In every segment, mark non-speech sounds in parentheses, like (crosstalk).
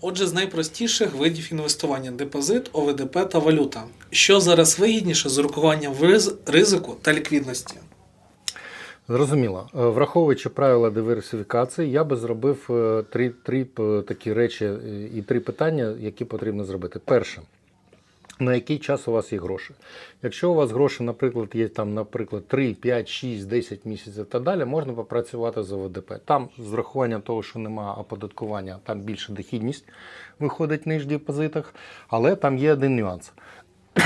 Отже, з найпростіших видів інвестування депозит, ОВДП та валюта. Що зараз вигідніше з урахуванням ризику та ліквідності? Зрозуміло. Е, Враховуючи правила диверсифікації, я би зробив е, три, три е, такі речі і три питання, які потрібно зробити. Перше. На який час у вас є гроші? Якщо у вас гроші, наприклад, є там, наприклад, 3, 5, 6, 10 місяців та далі, можна попрацювати з ОВДП. Там з врахуванням того, що немає оподаткування, там більше дохідність виходить ніж в депозитах, але там є один нюанс. (clears throat)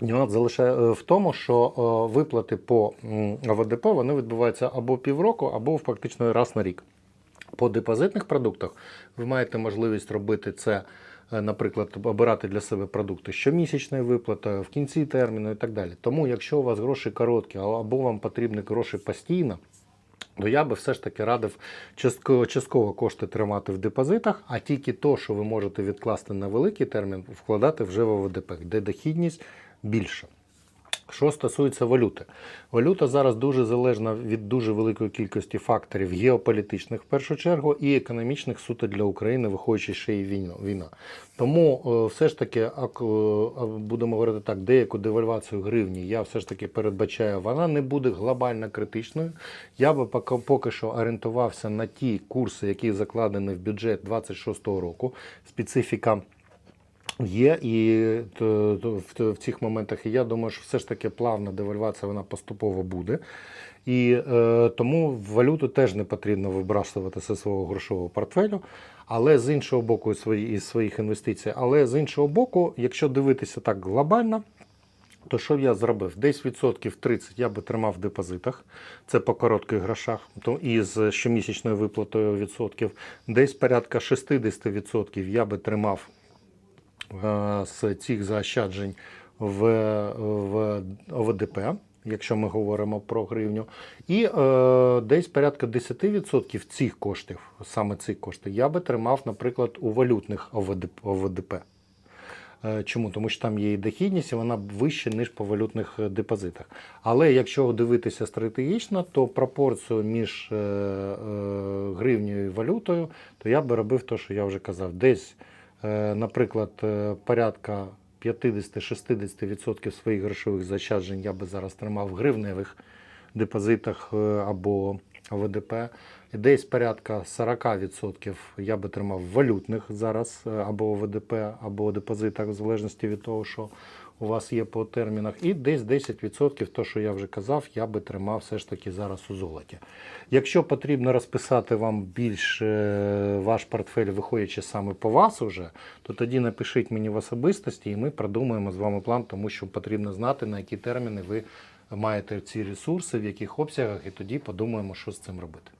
Нюанс залишає е, в тому, що е, виплати по м, ОВДП вони відбуваються або півроку, або фактично раз на рік. По депозитних продуктах ви маєте можливість робити це, наприклад, обирати для себе продукти щомісячною виплата в кінці терміну і так далі. Тому, якщо у вас гроші короткі, або вам потрібні гроші постійно, то я би все ж таки радив частково, частково кошти тримати в депозитах, а тільки то, що ви можете відкласти на великий термін, вкладати вже в ОВДП, де дохідність більша. Що стосується валюти, валюта зараз дуже залежна від дуже великої кількості факторів геополітичних в першу чергу і економічних суто для України, виходячи ще й війна. Тому е, все ж таки, ак- е, будемо говорити так, деяку девальвацію гривні я все ж таки передбачаю, вона не буде глобально критичною. Я би поки, що орієнтувався на ті курси, які закладені в бюджет 26 року. Специфіка Є і то- то в, в цих моментах, і я думаю, що все ж таки плавна девальвація вона поступово буде. І е, тому валюту теж не потрібно вибрасувати зі свого грошового портфелю, але з іншого боку, свої- із своїх інвестицій. Але з іншого боку, якщо дивитися так глобально, то що б я зробив? Десь відсотків 30 я би тримав в депозитах, це по коротких грошах, то із щомісячною виплатою відсотків. Десь порядка 60% я би тримав е, з цих заощаджень в, в ОВДП, якщо ми говоримо про гривню. І е, десь порядка 10% цих коштів, саме цих коштів, я би тримав, наприклад, у валютних ОВДП. Е, Чому? Тому що там є і дохідність, і вона вища, ніж по валютних е, депозитах. Але якщо дивитися стратегічно, то пропорцію між е, е, гривнею і валютою, то я би робив те, що я вже казав, десь, е, наприклад, е, порядка 50-60% своїх грошових зачаджень я би зараз тримав в гривневих депозитах е, або ОВДП. І Десь порядка 40% я би тримав валютних зараз е, або ОВДП, або депозитах, в залежності від того, що у вас є по термінах. І десь 10%, то, що я вже казав, я би тримав все ж таки зараз у золоті. Якщо потрібно розписати вам більш е, ваш портфель, виходячи саме по вас уже, то тоді напишіть мені в особистості, і ми продумаємо з вами план, тому що потрібно знати, на які терміни ви маєте ці ресурси, в яких обсягах, і тоді подумаємо, що з цим робити.